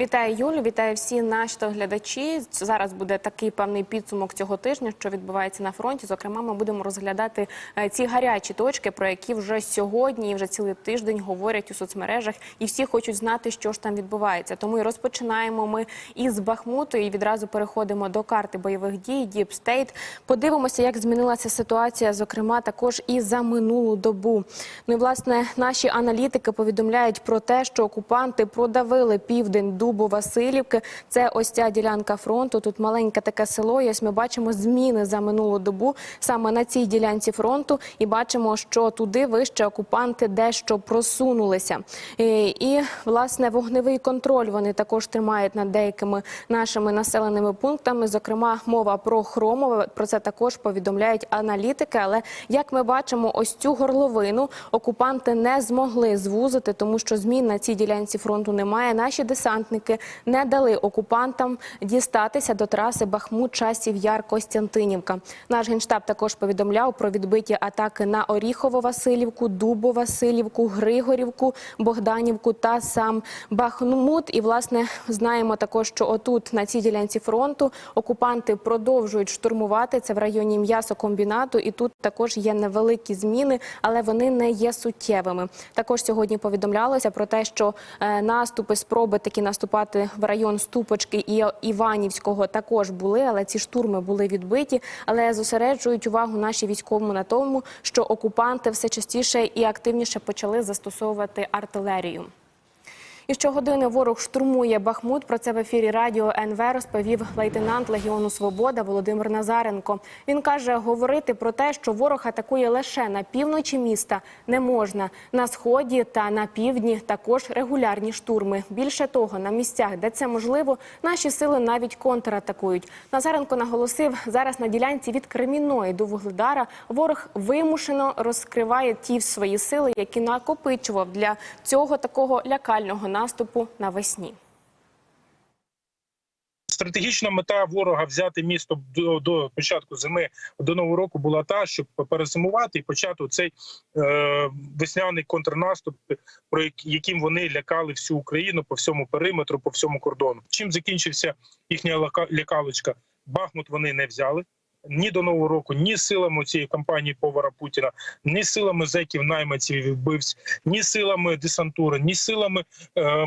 Вітаю Юлю, вітаю всі наші глядачі. Зараз буде такий певний підсумок цього тижня, що відбувається на фронті. Зокрема, ми будемо розглядати е, ці гарячі точки, про які вже сьогодні і вже цілий тиждень говорять у соцмережах, і всі хочуть знати, що ж там відбувається. Тому і розпочинаємо ми із Бахмуту і відразу переходимо до карти бойових дій Deep State. Подивимося, як змінилася ситуація, зокрема, також і за минулу добу. Ну і власне наші аналітики повідомляють про те, що окупанти продавили південь Дубу Васильівки. Це ось ця ділянка фронту. Тут маленьке таке село. І ось ми бачимо зміни за минулу добу саме на цій ділянці фронту. І бачимо, що туди вище окупанти дещо просунулися. І, і власне вогневий контроль вони також тримають над деякими нашими населеними пунктами. Зокрема, мова про Хромове. Про це також повідомляють аналітики. Але як ми бачимо, ось цю горловину окупанти не змогли звузити, тому що змін на цій ділянці фронту немає. Наші десантники не дали окупантам дістатися до траси Бахмут, часів Яр Костянтинівка. Наш генштаб також повідомляв про відбиті атаки на Оріхово-Василівку, Дубо-Василівку, Григорівку, Богданівку та сам Бахмут. І власне знаємо також, що отут на цій ділянці фронту окупанти продовжують штурмувати це в районі м'ясокомбінату. І тут також є невеликі зміни, але вони не є суттєвими. Також сьогодні повідомлялося про те, що е, наступи, спроби такі наступати в район Ступочки і Іванівського також були, але ці штурми були відбиті. Але зосереджують увагу наші військовому на тому, що окупанти все частіше і активніше почали застосовувати артилерію. І щогодини ворог штурмує Бахмут. Про це в ефірі радіо НВ розповів лейтенант Легіону Свобода Володимир Назаренко. Він каже, говорити про те, що ворог атакує лише на півночі міста, не можна. На сході та на півдні також регулярні штурми. Більше того, на місцях, де це можливо, наші сили навіть контратакують. Назаренко наголосив, зараз на ділянці від Кремінної до Вугледара ворог вимушено розкриває ті свої сили, які накопичував для цього такого лякального наступу навесні. Стратегічна мета ворога взяти місто до, до початку зими до нового року була та, щоб перезимувати і почати цей е, весняний контрнаступ, про яким вони лякали всю Україну по всьому периметру, по всьому кордону. Чим закінчився їхня лякалочка? Бахмут вони не взяли. Ні до нового року, ні силами цієї кампанії повара Путіна, ні силами зеків, найманців і вбивць, ні силами десантури, ні силами е,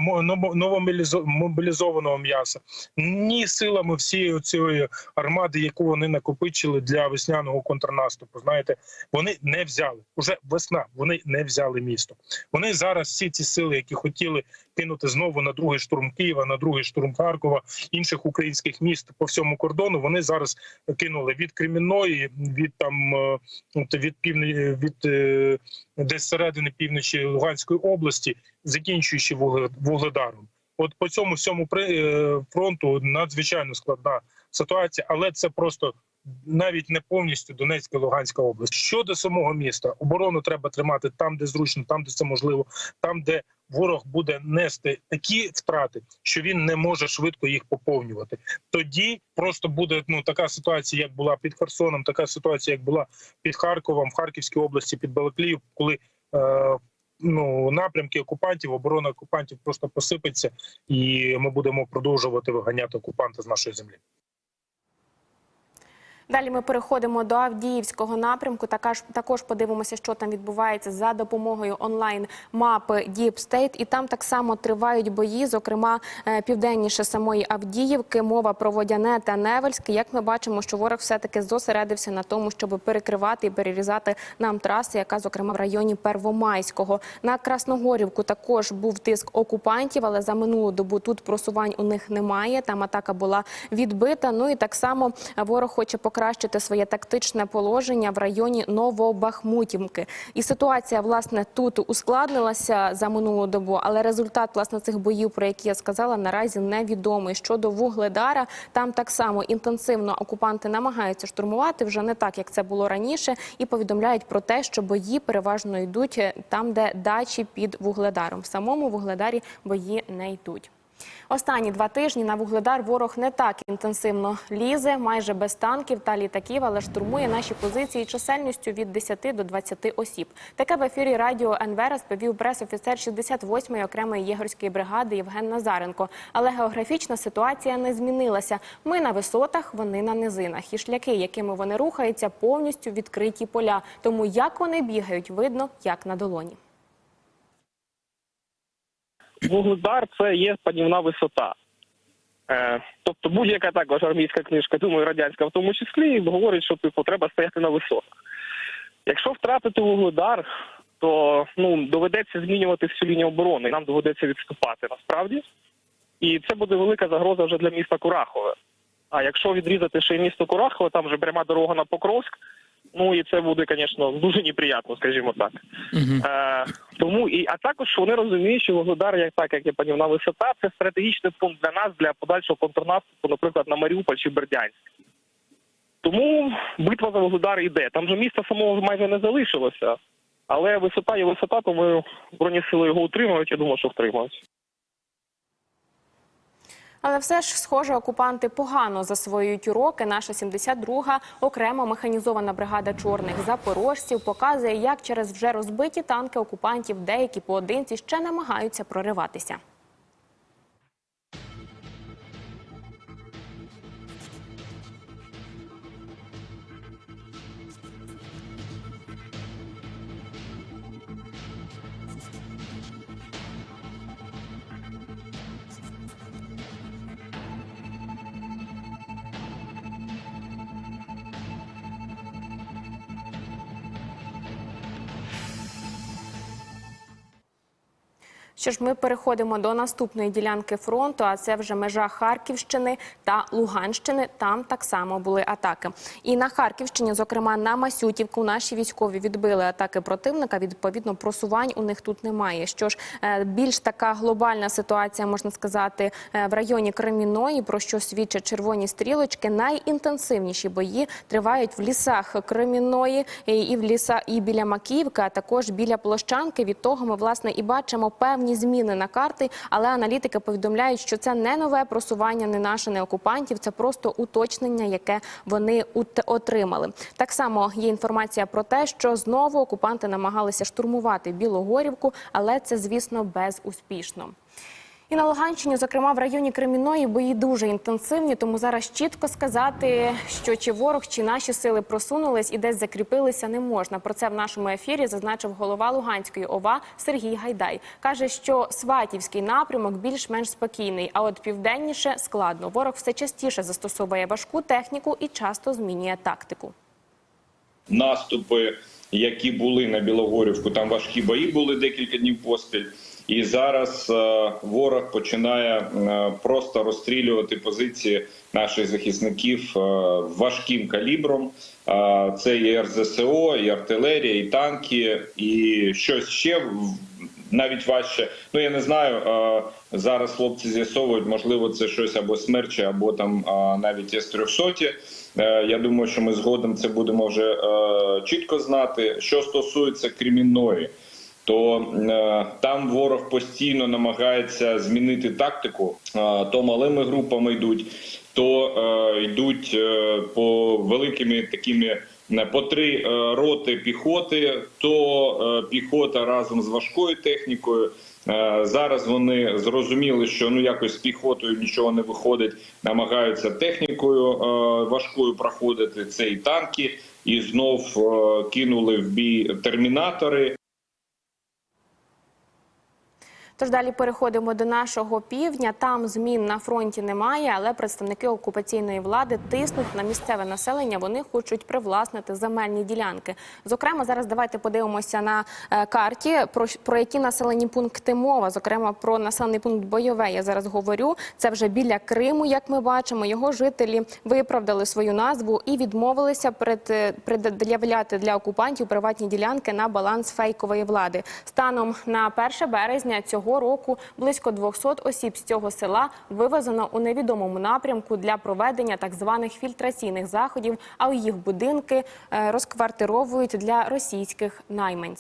новомобілізованого м'яса, ні силами всієї цієї армади, яку вони накопичили для весняного контрнаступу. Знаєте, вони не взяли уже весна. Вони не взяли місто. Вони зараз всі ці сили, які хотіли кинути знову на другий штурм Києва, на другий штурм Харкова, інших українських міст по всьому кордону. Вони зараз кинули від Кремінної, від там е, від півні від е, десь середини півночі Луганської області, закінчуючи Вугле- Вугледаром. От по цьому всьому е, фронту надзвичайно складна ситуація, але це просто навіть не повністю Донецька Луганська область. Щодо самого міста, оборону треба тримати там, де зручно, там де це можливо, там де ворог буде нести такі втрати, що він не може швидко їх поповнювати. Тоді просто буде ну така ситуація, як була під Херсоном, така ситуація, як була під Харковом, в Харківській області, під Балакліїв, коли е, ну напрямки окупантів, оборона окупантів просто посипеться, і ми будемо продовжувати виганяти окупанта з нашої землі. Далі ми переходимо до Авдіївського напрямку. Також також подивимося, що там відбувається за допомогою онлайн мапи State. І там так само тривають бої, зокрема е, південніше самої Авдіївки. Мова про Водяне та Невельське. Як ми бачимо, що ворог все таки зосередився на тому, щоб перекривати і перерізати нам траси, яка зокрема в районі Первомайського. На Красногорівку також був тиск окупантів, але за минулу добу тут просувань у них немає. Там атака була відбита. Ну і так само ворог хоче покращити своє тактичне положення в районі Новобахмутівки. І ситуація власне тут ускладнилася за минулу добу, але результат власне цих боїв, про які я сказала, наразі невідомий. Щодо Вугледара, там так само інтенсивно окупанти намагаються штурмувати вже не так, як це було раніше, і повідомляють про те, що бої переважно йдуть там, де дачі під Вугледаром. В самому Вугледарі бої не йдуть. Останні два тижні на вугледар ворог не так інтенсивно лізе, майже без танків та літаків, але штурмує наші позиції чисельністю від 10 до 20 осіб. Таке в ефірі радіо НВ розповів прес-офіцер 68-ї окремої єгорської бригади Євген Назаренко. Але географічна ситуація не змінилася. Ми на висотах, вони на низинах. І шляки, якими вони рухаються, повністю відкриті поля. Тому як вони бігають, видно як на долоні. Вугледар це є панівна висота. Е, тобто будь-яка також армійська книжка, думаю, радянська в тому числі, говорить, що типу, треба стояти на висотах. Якщо втратити вугледар, то ну, доведеться змінювати всю лінію оборони, і нам доведеться відступати насправді. І це буде велика загроза вже для міста Курахове. А якщо відрізати ще й місто Курахове, там вже пряма дорога на Покровськ, ну і це буде, звісно, дуже неприємно, скажімо так. Е, тому і а також вони розуміють, що Вугледар, як так як є панівна висота, це стратегічний пункт для нас для подальшого контрнаступу, наприклад, на Маріуполь чи Бердянськ. Тому битва за Вугледар йде. Там же міста самого майже не залишилося, але висота є висота, тому збройні сили його утримують. Я думаю, що втримають. Але все ж, схоже, окупанти погано засвоюють уроки. Наша 72-га окремо механізована бригада чорних запорожців показує, як через вже розбиті танки окупантів деякі поодинці ще намагаються прориватися. Що ж, ми переходимо до наступної ділянки фронту, а це вже межа Харківщини та Луганщини. Там так само були атаки. І на Харківщині, зокрема на Масютівку, наші військові відбили атаки противника. Відповідно, просувань у них тут немає. Що ж, е, більш така глобальна ситуація, можна сказати, е, в районі Креміної, про що свідчать червоні стрілочки. Найінтенсивніші бої тривають в лісах Креміної і в ліса, і біля Макіївки, а також біля Площанки. Від того ми власне і бачимо певні зміни на карти. Але аналітики повідомляють, що це не нове просування, не наше, не окупантів. Це просто уточнення, яке вони отримали. Так само є інформація про те, що знову окупанти намагалися штурмувати Білогорівку, але це, звісно, безуспішно. І на Луганщині, зокрема в районі Креміної, бої дуже інтенсивні. Тому зараз чітко сказати, що чи ворог, чи наші сили просунулись і десь закріпилися, не можна. Про це в нашому ефірі зазначив голова Луганської ОВА Сергій Гайдай. каже, що Сватівський напрямок більш-менш спокійний, а от південніше складно. Ворог все частіше застосовує важку техніку і часто змінює тактику. наступи, які були на Білогорівку. Там важкі бої були декілька днів поспіль. І зараз е, ворог починає е, просто розстрілювати позиції наших захисників е, важким калібром. Це і РЗСО, і артилерія, і танки, і щось ще навіть важче. Ну я не знаю. Зараз хлопці з'ясовують, можливо, це щось або смерчі, або там навіть С-300. Е, Я думаю, що ми згодом це будемо вже чітко знати. Що стосується Кремінної, то е, там ворог постійно намагається змінити тактику. Е, то малими групами йдуть, то е, йдуть по великими такими. По три роти піхоти, то піхота разом з важкою технікою. Зараз вони зрозуміли, що ну якось з піхотою нічого не виходить, намагаються технікою важкою проходити. Це і танки, і знов кинули в бій термінатори. Тож далі переходимо до нашого півдня. Там змін на фронті немає, але представники окупаційної влади тиснуть на місцеве населення. Вони хочуть привласнити земельні ділянки. Зокрема, зараз давайте подивимося на е, карті про, про які населені пункти мова. Зокрема, про населений пункт бойове. Я зараз говорю. Це вже біля Криму, як ми бачимо. Його жителі виправдали свою назву і відмовилися е, пред'являти для окупантів приватні ділянки на баланс фейкової влади. Станом на 1 березня цього року близько 200 осіб з цього села вивезено у невідомому напрямку для проведення так званих фільтраційних заходів. А у їх будинки е, розквартировують для російських найманців.